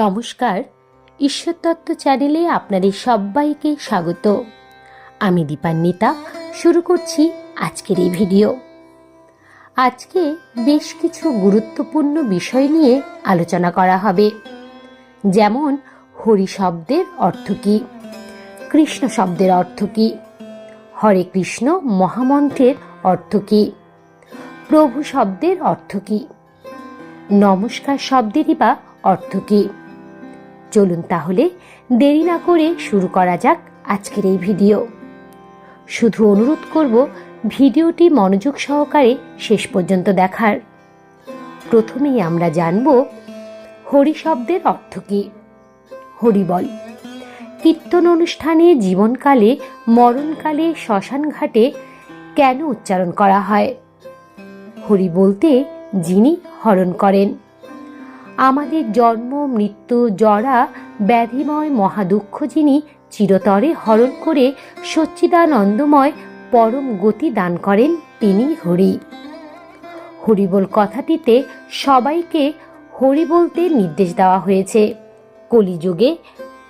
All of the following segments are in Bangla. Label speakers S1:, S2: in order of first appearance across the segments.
S1: নমস্কার ঈশ্বরতত্ত্ব চ্যানেলে আপনাদের সবাইকে স্বাগত আমি দীপান্বিতা শুরু করছি আজকের এই ভিডিও আজকে বেশ কিছু গুরুত্বপূর্ণ বিষয় নিয়ে আলোচনা করা হবে যেমন হরি শব্দের অর্থ কী কৃষ্ণ শব্দের অর্থ কী হরে কৃষ্ণ মহামন্ত্রের অর্থ কী প্রভু শব্দের অর্থ কী নমস্কার শব্দেরই বা অর্থ কী চলুন তাহলে দেরি না করে শুরু করা যাক আজকের এই ভিডিও শুধু অনুরোধ করব ভিডিওটি মনোযোগ সহকারে শেষ পর্যন্ত দেখার প্রথমেই আমরা জানব হরি শব্দের অর্থ কী বল কীর্তন অনুষ্ঠানে জীবনকালে মরণকালে শ্মশান ঘাটে কেন উচ্চারণ করা হয় হরি বলতে যিনি হরণ করেন আমাদের জন্ম মৃত্যু জরা ব্যাধিময় মহাদুঃখ যিনি চিরতরে হরণ করে সচ্চিদানন্দময় পরম গতি দান করেন তিনি হরি হরিবোল কথাটিতে সবাইকে হরি বলতে নির্দেশ দেওয়া হয়েছে কলিযুগে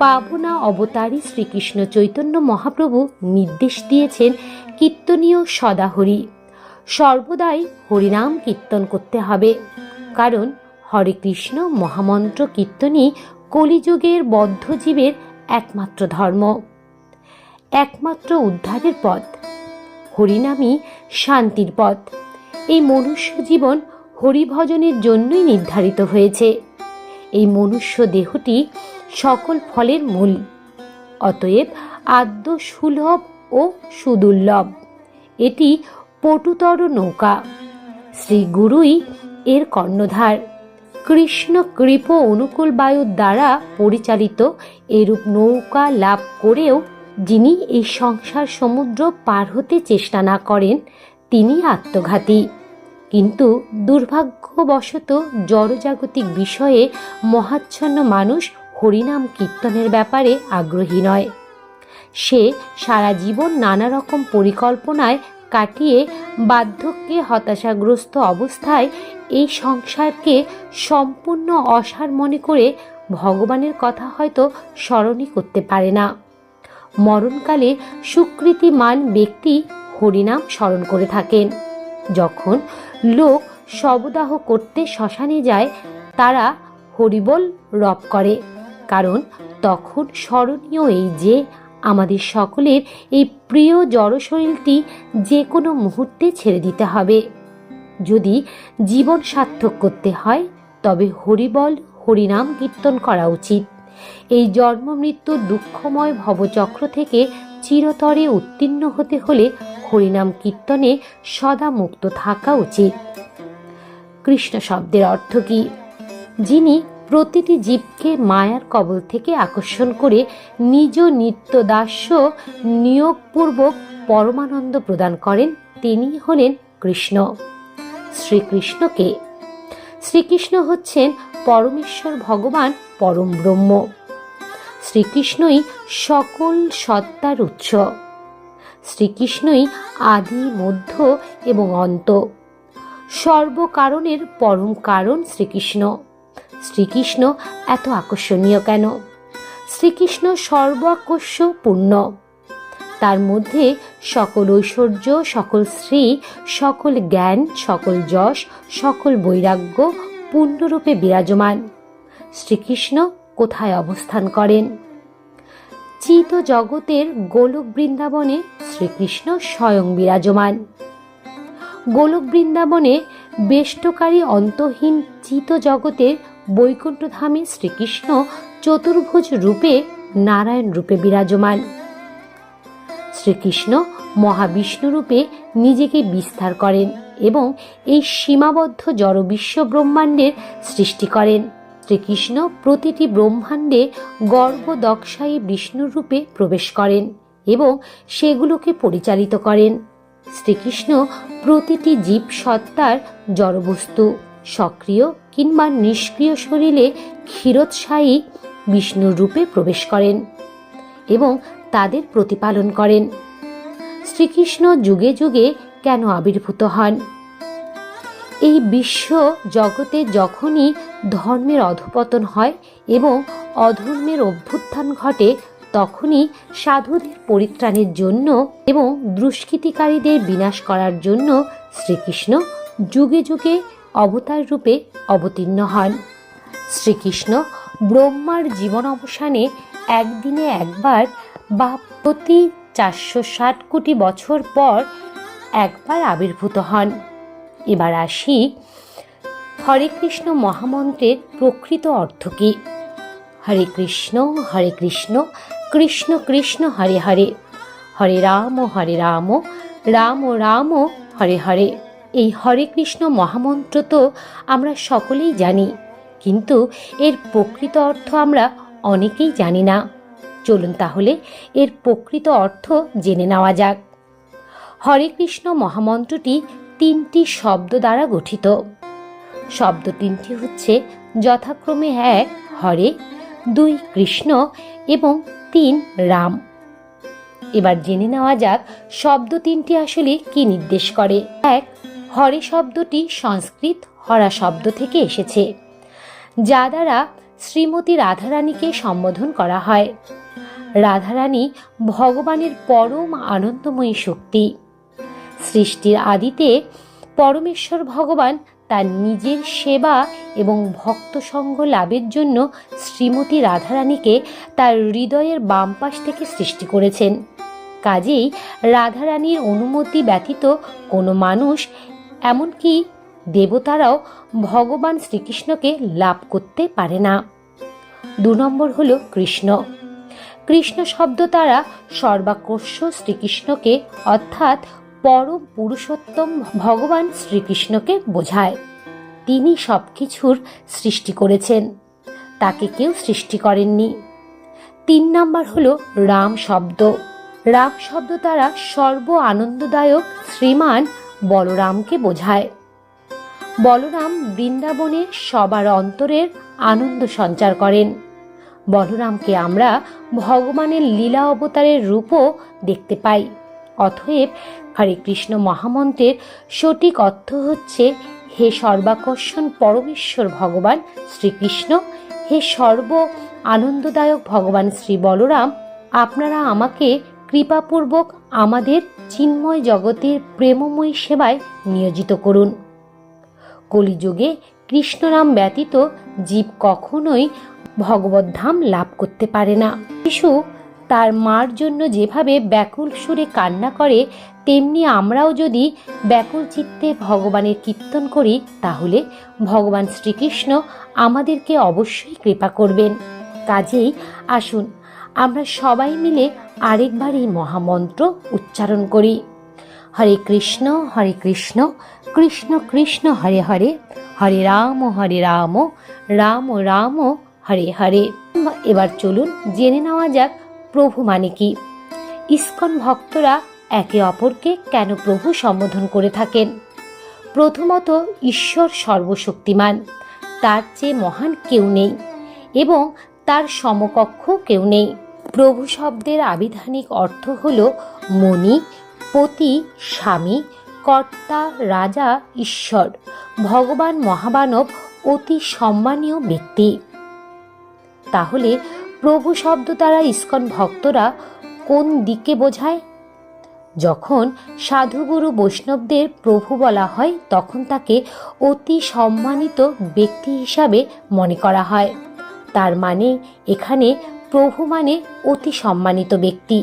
S1: পাবনা অবতারী শ্রীকৃষ্ণ চৈতন্য মহাপ্রভু নির্দেশ দিয়েছেন কীর্তনীয় সদাহরি সর্বদাই হরিনাম কীর্তন করতে হবে কারণ হরে কৃষ্ণ মহামন্ত্র কীর্তনই কলিযুগের বদ্ধজীবের একমাত্র ধর্ম একমাত্র উদ্ধারের পথ হরিনামই শান্তির পথ এই মনুষ্য জীবন হরিভজনের জন্যই নির্ধারিত হয়েছে এই মনুষ্য দেহটি সকল ফলের মূল অতএব আদ্য সুলভ ও সুদুর্লভ এটি পটুতর নৌকা শ্রী গুরুই এর কর্ণধার কৃষ্ণ কৃপ অনুকূল বায়ুর দ্বারা পরিচালিত এরূপ নৌকা লাভ করেও যিনি এই সংসার সমুদ্র পার হতে চেষ্টা না করেন তিনি আত্মঘাতী কিন্তু দুর্ভাগ্যবশত জড়জাগতিক বিষয়ে মহাচ্ছন্ন মানুষ হরিনাম কীর্তনের ব্যাপারে আগ্রহী নয় সে সারা জীবন নানা রকম পরিকল্পনায় কাটিয়ে বার্ধক্যে হতাশাগ্রস্ত অবস্থায় এই সংসারকে সম্পূর্ণ অসার মনে করে ভগবানের কথা হয়তো স্মরণই করতে পারে না মরণকালে সুকৃতিমান ব্যক্তি হরিনাম স্মরণ করে থাকেন যখন লোক শবদাহ করতে শ্মশানে যায় তারা হরিবল রপ করে কারণ তখন স্মরণীয় এই যে আমাদের সকলের এই প্রিয় জড়শরীলটি যে কোনো মুহূর্তে ছেড়ে দিতে হবে যদি জীবন সার্থক করতে হয় তবে হরিবল হরিনাম কীর্তন করা উচিত এই জন্ম মৃত্যু দুঃখময় ভবচক্র থেকে চিরতরে উত্তীর্ণ হতে হলে হরিনাম কীর্তনে সদা মুক্ত থাকা উচিত কৃষ্ণ শব্দের অর্থ কি যিনি প্রতিটি জীবকে মায়ার কবল থেকে আকর্ষণ করে নিজ নিত্যদাস্য নিয়োগপূর্বক পরমানন্দ প্রদান করেন তিনি হলেন কৃষ্ণ শ্রীকৃষ্ণকে শ্রীকৃষ্ণ হচ্ছেন পরমেশ্বর ভগবান পরম ব্রহ্ম শ্রীকৃষ্ণই সকল সত্তার উৎস শ্রীকৃষ্ণই আদি মধ্য এবং অন্ত সর্বকারণের পরম কারণ শ্রীকৃষ্ণ শ্রীকৃষ্ণ এত আকর্ষণীয় কেন শ্রীকৃষ্ণ সর্বাকর্ষ পূর্ণ তার মধ্যে সকল ঐশ্বর্য সকল শ্রী সকল জ্ঞান সকল যশ সকল বৈরাগ্য পূর্ণরূপে বিরাজমান শ্রীকৃষ্ণ কোথায় অবস্থান করেন চিত জগতের গোলক বৃন্দাবনে শ্রীকৃষ্ণ স্বয়ং বিরাজমান গোলক বৃন্দাবনে বেষ্টকারী অন্তহীন চিত জগতের বৈকুণ্ঠধামে শ্রীকৃষ্ণ চতুর্ভুজ রূপে নারায়ণ রূপে বিরাজমান শ্রীকৃষ্ণ মহাবিষ্ণু রূপে নিজেকে বিস্তার করেন এবং এই সীমাবদ্ধ জড়বিশ্ব ব্রহ্মাণ্ডের সৃষ্টি করেন শ্রীকৃষ্ণ প্রতিটি ব্রহ্মাণ্ডে গর্ভদক্ষায়ী বিষ্ণুর রূপে প্রবেশ করেন এবং সেগুলোকে পরিচালিত করেন শ্রীকৃষ্ণ প্রতিটি জীব সত্তার জড়বস্তু সক্রিয় কিংবা নিষ্ক্রিয় শরীরে ক্ষীরোৎসায়ী বিষ্ণুর রূপে প্রবেশ করেন এবং তাদের প্রতিপালন করেন শ্রীকৃষ্ণ যুগে যুগে কেন আবির্ভূত হন এই বিশ্ব জগতে যখনই ধর্মের অধপতন হয় এবং অধর্মের অভ্যুত্থান ঘটে তখনই সাধুদের পরিত্রাণের জন্য এবং দুষ্কৃতিকারীদের বিনাশ করার জন্য শ্রীকৃষ্ণ যুগে যুগে অবতার রূপে অবতীর্ণ হন শ্রীকৃষ্ণ ব্রহ্মার জীবন অবসানে একদিনে একবার বা প্রতি চারশো ষাট কোটি বছর পর একবার আবির্ভূত হন এবার আসি হরে কৃষ্ণ মহামন্ত্রের প্রকৃত অর্থ কী হরে কৃষ্ণ হরে কৃষ্ণ কৃষ্ণ কৃষ্ণ হরে হরে হরে রাম হরে রাম রাম রাম হরে হরে এই হরে কৃষ্ণ মহামন্ত্র তো আমরা সকলেই জানি কিন্তু এর প্রকৃত অর্থ আমরা অনেকেই জানি না চলুন তাহলে এর প্রকৃত অর্থ জেনে নেওয়া যাক হরে কৃষ্ণ মহামন্ত্রটি তিনটি শব্দ দ্বারা গঠিত শব্দ তিনটি হচ্ছে যথাক্রমে এক হরে দুই কৃষ্ণ এবং তিন রাম এবার জেনে নেওয়া যাক শব্দ তিনটি আসলে কি নির্দেশ করে এক হরে শব্দটি সংস্কৃত হরা শব্দ থেকে এসেছে যা দ্বারা শ্রীমতী রাধারানীকে সম্বোধন করা হয় রাধারানী ভগবানের পরম আনন্দময়ী শক্তি সৃষ্টির আদিতে পরমেশ্বর ভগবান তার নিজের সেবা এবং ভক্ত সঙ্গ লাভের জন্য শ্রীমতী রাধারানীকে তার হৃদয়ের বাম পাশ থেকে সৃষ্টি করেছেন কাজেই রাধারানীর অনুমতি ব্যতীত কোনো মানুষ এমনকি দেবতারাও ভগবান শ্রীকৃষ্ণকে লাভ করতে পারে না দু নম্বর হল কৃষ্ণ কৃষ্ণ শব্দ দ্বারা সর্বাকর্ষ শ্রীকৃষ্ণকে অর্থাৎ পরম পুরুষোত্তম ভগবান শ্রীকৃষ্ণকে বোঝায় তিনি সব কিছুর সৃষ্টি করেছেন তাকে কেউ সৃষ্টি করেননি তিন নম্বর হল রাম শব্দ রাম শব্দ দ্বারা সর্ব আনন্দদায়ক শ্রীমান বলরামকে বোঝায় বলরাম বৃন্দাবনে সবার অন্তরের আনন্দ সঞ্চার করেন বলরামকে আমরা ভগবানের লীলা অবতারের রূপও দেখতে পাই অতএব হরে কৃষ্ণ মহামন্ত্রের সঠিক অর্থ হচ্ছে হে সর্বাকর্ষণ পরমেশ্বর ভগবান শ্রীকৃষ্ণ হে সর্ব আনন্দদায়ক ভগবান শ্রী বলরাম আপনারা আমাকে কৃপাপূর্বক আমাদের চিন্ময় জগতের প্রেমময়ী সেবায় নিয়োজিত করুন কলিযুগে কৃষ্ণরাম ব্যতীত জীব কখনোই ভগবদ্ধাম লাভ করতে পারে না শিশু তার মার জন্য যেভাবে ব্যাকুল সুরে কান্না করে তেমনি আমরাও যদি ব্যাকুল চিত্তে ভগবানের কীর্তন করি তাহলে ভগবান শ্রীকৃষ্ণ আমাদেরকে অবশ্যই কৃপা করবেন কাজেই আসুন আমরা সবাই মিলে আরেকবার এই মহামন্ত্র উচ্চারণ করি হরে কৃষ্ণ হরে কৃষ্ণ কৃষ্ণ কৃষ্ণ হরে হরে হরে রাম হরে রাম রাম রাম হরে হরে এবার চলুন জেনে নেওয়া যাক প্রভু মানে কি ইস্কন ভক্তরা একে অপরকে কেন প্রভু সম্বোধন করে থাকেন প্রথমত ঈশ্বর সর্বশক্তিমান তার চেয়ে মহান কেউ নেই এবং তার সমকক্ষ কেউ নেই প্রভু শব্দের আবিধানিক অর্থ হল মণি পতি স্বামী কর্তা রাজা ঈশ্বর ভগবান মহাবানব অতি সম্মানীয় ব্যক্তি তাহলে প্রভু শব্দ দ্বারা ইস্কন ভক্তরা কোন দিকে বোঝায় যখন সাধুগুরু বৈষ্ণবদের প্রভু বলা হয় তখন তাকে অতি সম্মানিত ব্যক্তি হিসাবে মনে করা হয় তার মানে এখানে প্রভু মানে অতি সম্মানিত ব্যক্তি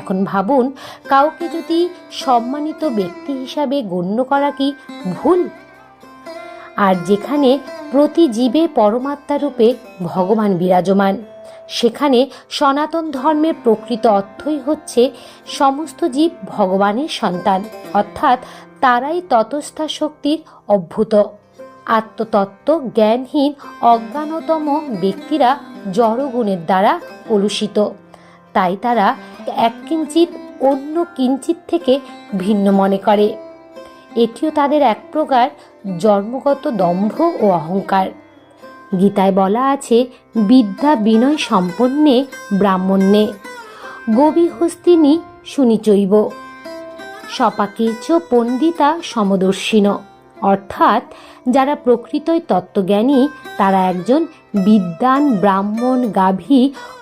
S1: এখন ভাবুন কাউকে যদি সম্মানিত ব্যক্তি হিসাবে গণ্য করা কি ভুল আর যেখানে প্রতি জীবে পরমাত্মা রূপে ভগবান বিরাজমান সেখানে সনাতন ধর্মের প্রকৃত অর্থই হচ্ছে সমস্ত জীব ভগবানের সন্তান অর্থাৎ তারাই ততস্থা শক্তির অভ্যুত আত্মতত্ত্ব জ্ঞানহীন অজ্ঞানতম ব্যক্তিরা জড়গুণের দ্বারা কলুষিত তাই তারা এক কিঞ্চিত অন্য কিঞ্চিত থেকে ভিন্ন মনে করে এটিও তাদের এক প্রকার জন্মগত দম্ভ ও অহংকার গীতায় বলা আছে বিদ্যা বিনয় সম্পন্নে ব্রাহ্মণ্যে গবি হস্তিনী শুনিচৈব সপাকেচ পণ্ডিতা সমদর্শিন অর্থাৎ যারা প্রকৃতই তত্ত্বজ্ঞানী তারা একজন বিদ্যান ব্রাহ্মণ গাভী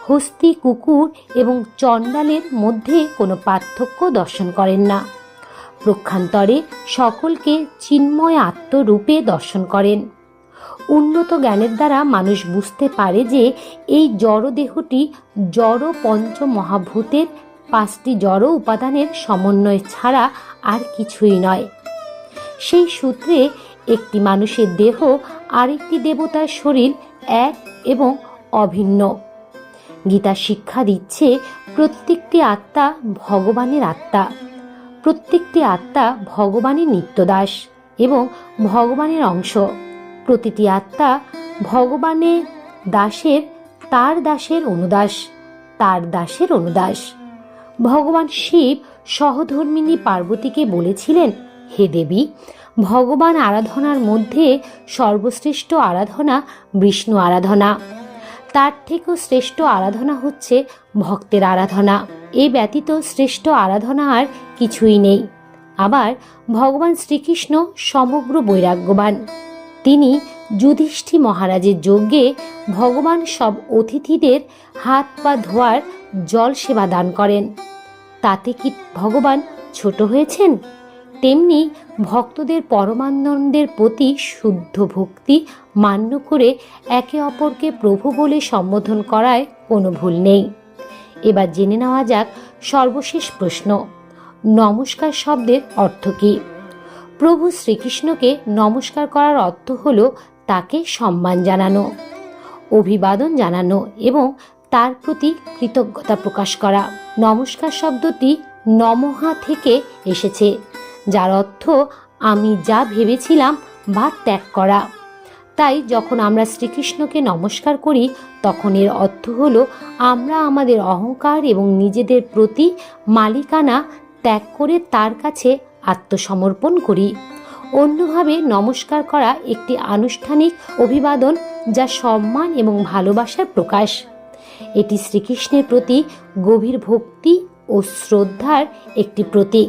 S1: হস্তি কুকুর এবং চণ্ডালের মধ্যে কোনো পার্থক্য দর্শন করেন না প্রক্ষান্তরে সকলকে চিন্ময় আত্মরূপে দর্শন করেন উন্নত জ্ঞানের দ্বারা মানুষ বুঝতে পারে যে এই জড়দেহটি জড় পঞ্চ মহাভূতের পাঁচটি জড় উপাদানের সমন্বয় ছাড়া আর কিছুই নয় সেই সূত্রে একটি মানুষের দেহ আরেকটি দেবতার শরীর এক এবং অভিন্ন গীতা শিক্ষা দিচ্ছে প্রত্যেকটি আত্মা ভগবানের আত্মা প্রত্যেকটি আত্মা ভগবানের নিত্যদাস এবং ভগবানের অংশ প্রতিটি আত্মা ভগবানের দাসের তার দাসের অনুদাস তার দাসের অনুদাস ভগবান শিব সহধর্মিনী পার্বতীকে বলেছিলেন হে দেবী ভগবান আরাধনার মধ্যে সর্বশ্রেষ্ঠ আরাধনা বিষ্ণু আরাধনা তার থেকেও শ্রেষ্ঠ আরাধনা হচ্ছে ভক্তের আরাধনা এ ব্যতীত শ্রেষ্ঠ আরাধনা আর কিছুই নেই আবার ভগবান শ্রীকৃষ্ণ সমগ্র বৈরাগ্যবান তিনি যুধিষ্ঠি মহারাজের যজ্ঞে ভগবান সব অতিথিদের হাত পা ধোয়ার জল সেবা দান করেন তাতে কি ভগবান ছোট হয়েছেন তেমনি ভক্তদের পরমানন্দের প্রতি শুদ্ধ ভক্তি মান্য করে একে অপরকে প্রভু বলে সম্বোধন করায় কোনো ভুল নেই এবার জেনে নেওয়া যাক সর্বশেষ প্রশ্ন নমস্কার শব্দের অর্থ কী প্রভু শ্রীকৃষ্ণকে নমস্কার করার অর্থ হল তাকে সম্মান জানানো অভিবাদন জানানো এবং তার প্রতি কৃতজ্ঞতা প্রকাশ করা নমস্কার শব্দটি নমহা থেকে এসেছে যার অর্থ আমি যা ভেবেছিলাম বা ত্যাগ করা তাই যখন আমরা শ্রীকৃষ্ণকে নমস্কার করি তখন এর অর্থ হল আমরা আমাদের অহংকার এবং নিজেদের প্রতি মালিকানা ত্যাগ করে তার কাছে আত্মসমর্পণ করি অন্যভাবে নমস্কার করা একটি আনুষ্ঠানিক অভিবাদন যা সম্মান এবং ভালোবাসার প্রকাশ এটি শ্রীকৃষ্ণের প্রতি গভীর ভক্তি ও শ্রদ্ধার একটি প্রতীক